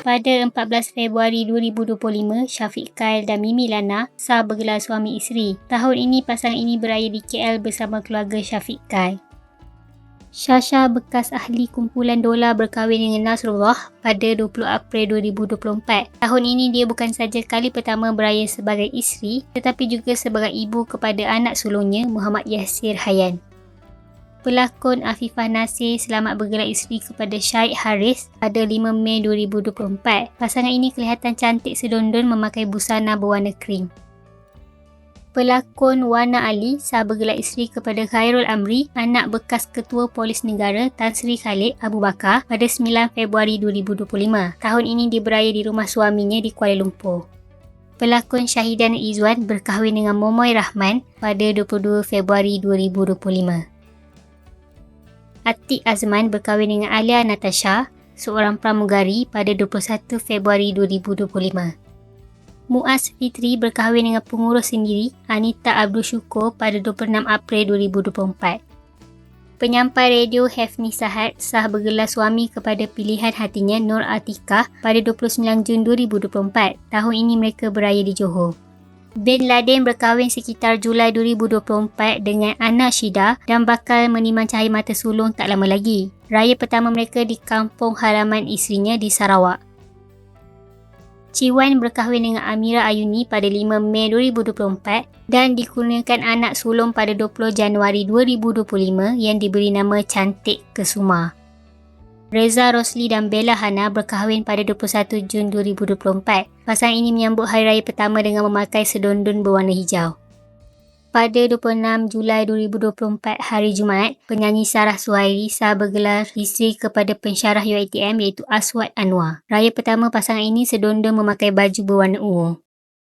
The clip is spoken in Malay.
Pada 14 Februari 2025, Syafiq Kyle dan Mimi Lana sah bergelar suami isteri. Tahun ini, pasangan ini beraya di KL bersama keluarga Syafiq Kyle. Syasha bekas ahli kumpulan dolar berkahwin dengan Nasrullah pada 20 April 2024. Tahun ini dia bukan saja kali pertama beraya sebagai isteri tetapi juga sebagai ibu kepada anak sulungnya Muhammad Yasir Hayan. Pelakon Afifah Nasir selamat bergelar isteri kepada Syed Haris pada 5 Mei 2024. Pasangan ini kelihatan cantik sedondon memakai busana berwarna krim pelakon Wana Ali sah bergelar isteri kepada Khairul Amri, anak bekas Ketua Polis Negara Tan Sri Khalid Abu Bakar pada 9 Februari 2025. Tahun ini dia beraya di rumah suaminya di Kuala Lumpur. Pelakon Syahidan Izwan berkahwin dengan Momoy Rahman pada 22 Februari 2025. Atik Azman berkahwin dengan Alia Natasha, seorang pramugari pada 21 Februari 2025. Muaz Fitri berkahwin dengan pengurus sendiri Anita Abdul Syukur pada 26 April 2024. Penyampai radio Hefni Sahad sah bergelar suami kepada pilihan hatinya Nur Atikah pada 29 Jun 2024. Tahun ini mereka beraya di Johor. Bin Laden berkahwin sekitar Julai 2024 dengan Ana Shida dan bakal menimang cahaya mata sulung tak lama lagi. Raya pertama mereka di kampung halaman isterinya di Sarawak. Ciwan berkahwin dengan Amira Ayuni pada 5 Mei 2024 dan dikurniakan anak sulung pada 20 Januari 2025 yang diberi nama Cantik Kesuma. Reza Rosli dan Bella Hana berkahwin pada 21 Jun 2024. Pasangan ini menyambut hari raya pertama dengan memakai sedondon berwarna hijau. Pada 26 Julai 2024 hari Jumaat, penyanyi Sarah Suhairi sah bergelar isteri kepada pensyarah UiTM iaitu Aswad Anwar. Raya pertama pasangan ini sedondon memakai baju berwarna ungu.